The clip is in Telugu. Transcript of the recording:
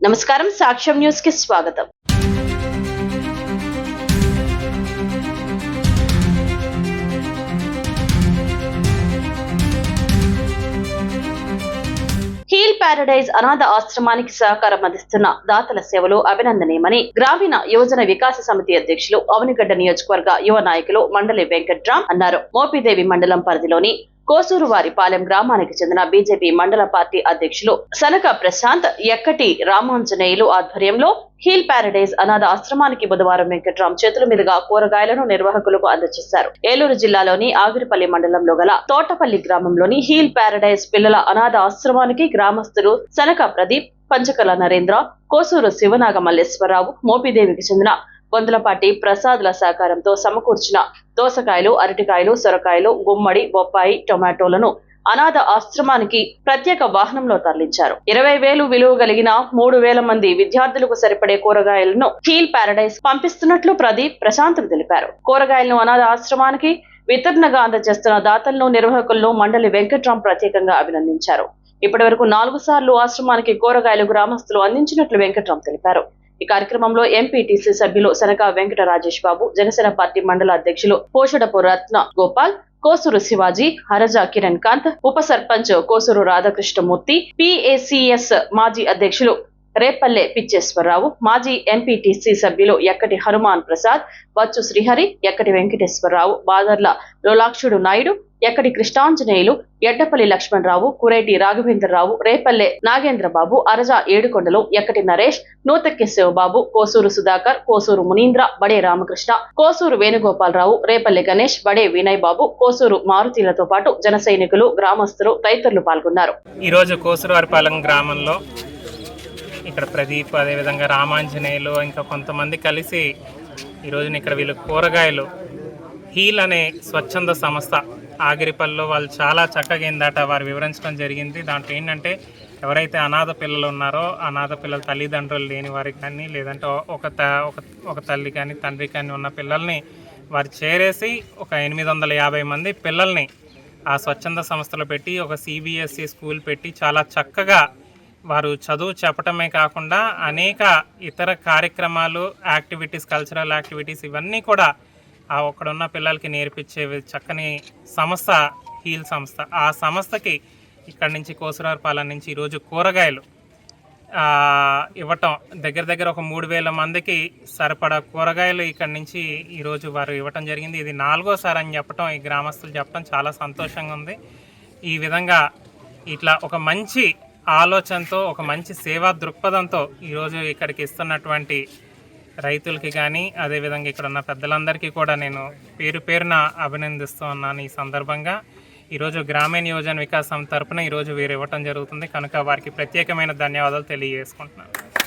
నమస్కారం సాక్ష్యం న్యూస్కి స్వాగతం. హీల్ ప్యారడైజ్ అనాథ ఆశ్రమానికి సహకారం అందిస్తున్న దాతల సేవలు అభినందనీయమని గ్రామీణ యువజన వికాస సమితి అధ్యక్షులు అవనిగడ్డ నియోజకవర్గ యువ నాయకులు మండలి వెంకట్రామ్ అన్నారు. మోపిదేవి మండలం పరిధిలోని కోసూరువారిపాలెం గ్రామానికి చెందిన బీజేపీ మండల పార్టీ అధ్యక్షులు సనక ప్రశాంత్ ఎక్కటి రామాంజనేయులు ఆధ్వర్యంలో హీల్ ప్యారడైజ్ అనాథ ఆశ్రమానికి బుధవారం వెంకట్రామ్ చేతుల మీదుగా కూరగాయలను నిర్వాహకులకు అందజేశారు. ఏలూరు జిల్లాలోని ఆగిరిపల్లి మండలంలో గల తోటపల్లి గ్రామంలోని హీల్ ప్యారడైజ్ పిల్లల అనాథ ఆశ్రమానికి గ్రామస్తులు సనక ప్రదీప్ పంచకల నరేంద్ర కోసూరు శివనాగ మల్లేశ్వరరావు మోపిదేవికి చెందిన బొందలపాటి ప్రసాద్ల సహకారంతో సమకూర్చిన దోసకాయలు అరటికాయలు సొరకాయలు గుమ్మడి బొప్పాయి టొమాటోలను అనాథ ఆశ్రమానికి ప్రత్యేక వాహనంలో తరలించారు. ఇరవై వేలు విలువ కలిగిన మూడు వేల మంది విద్యార్థులకు సరిపడే కూరగాయలను హీల్ పారడైజ్ పంపిస్తున్నట్లు ప్రదీప్ ప్రశాంతం తెలిపారు. కూరగాయలను అనాథ ఆశ్రమానికి వితరణగా అందజేస్తున్న దాతలను నిర్వాహకులను మండలి వెంకట్రాం ప్రత్యేకంగా అభినందించారు. ఇప్పటి వరకు నాలుగు సార్లు ఆశ్రమానికి కూరగాయలు గ్రామస్తులు అందించినట్లు వెంకట్రాం తెలిపారు. ఈ కార్యక్రమంలో ఎంపీటీసీ సభ్యులు సనక వెంకట రాజేష్ బాబు జనసేన పార్టీ మండల అధ్యక్షులు పోషడపు రత్న గోపాల్ కోసూరు శివాజీ హరజా కిరణ్ కాంత్ ఉప సర్పంచ్ కోసూరు రాధాకృష్ణమూర్తి పిఏసిఎస్ మాజీ అధ్యక్షులు రేపల్లె పిచ్చేశ్వరరావు మాజీ ఎంపీటీసీ సభ్యులు ఎక్కటి హనుమాన్ ప్రసాద్ వచ్చు శ్రీహరి ఎక్కటి వెంకటేశ్వరరావు బాదర్ల లోలాక్షుడు నాయుడు ఎక్కడి కృష్ణాంజనేయులు ఎడ్డపల్లి లక్ష్మణరావు కురేటి రాఘవేంద్రరావు రేపల్లె నాగేంద్రబాబు అరజా ఏడుకొండలు ఎక్కటి నరేష్ నూతక్కి శివబాబు కోసూరు సుధాకర్ కోసూరు మునీంద్ర బడే రామకృష్ణ కోసూరు వేణుగోపాలరావు రేపల్లె గణేష్ బడే వినయ్ బాబు కోసూరు మారుతీలతో పాటు జన సైనికులు గ్రామస్తులు తదితరులు పాల్గొన్నారు. ఈరోజు అరిపాలెం గ్రామంలో ఇక్కడ ప్రదీప్ అదేవిధంగా రామాంజనేయులు ఇంకా కొంతమంది కలిసి ఈరోజున ఇక్కడ వీళ్ళు కూరగాయలు హీల్ అనే స్వచ్ఛంద సంస్థ ఆగిరిపల్లిలో వాళ్ళు చాలా చక్కగా ఏందట వారు వివరించడం జరిగింది. దాంట్లో ఏంటంటే ఎవరైతే అనాథ పిల్లలు ఉన్నారో అనాథ పిల్లల తల్లిదండ్రులు లేని వారికి కానీ లేదంటే ఒక త ఒక ఒక తల్లి కానీ తండ్రి కానీ ఉన్న పిల్లల్ని వారు చేరేసి ఒక ఎనిమిది వందల యాభై మంది పిల్లల్ని ఆ స్వచ్ఛంద సంస్థలు పెట్టి ఒక సిబిఎస్ఈ స్కూల్ పెట్టి చాలా చక్కగా వారు చదువు చెప్పటమే కాకుండా అనేక ఇతర కార్యక్రమాలు యాక్టివిటీస్ కల్చరల్ యాక్టివిటీస్ ఇవన్నీ కూడా ఆ ఒక్కడున్న పిల్లలకి నేర్పించే చక్కని సంస్థ హీల్ సంస్థ. ఆ సంస్థకి ఇక్కడి నుంచి కోసరారపాలెం నుంచి ఈరోజు కూరగాయలు ఇవ్వటం. దగ్గర దగ్గర ఒక మూడు వేల మందికి సరిపడా కూరగాయలు ఇక్కడి నుంచి ఈరోజు వారు ఇవ్వటం జరిగింది. ఇది నాలుగోసారి అని చెప్పటం ఈ గ్రామస్తులు చెప్పడం చాలా సంతోషంగా ఉంది. ఈ విధంగా ఇట్లా ఒక మంచి ఆలోచనతో ఒక మంచి సేవా దృక్పథంతో ఈరోజు ఇక్కడికి ఇస్తున్నటువంటి రైతులకి కానీ అదేవిధంగా ఇక్కడ ఉన్న పెద్దలందరికీ కూడా నేను పేరు పేరున అభినందిస్తూ ఉన్నాను ఈ సందర్భంగా. ఈరోజు గ్రామీణ యోజన వికాసం తరపున ఈరోజు వీరు ఇవ్వటం జరుగుతుంది. కనుక వారికి ప్రత్యేకమైన ధన్యవాదాలు తెలియజేసుకుంటున్నాను.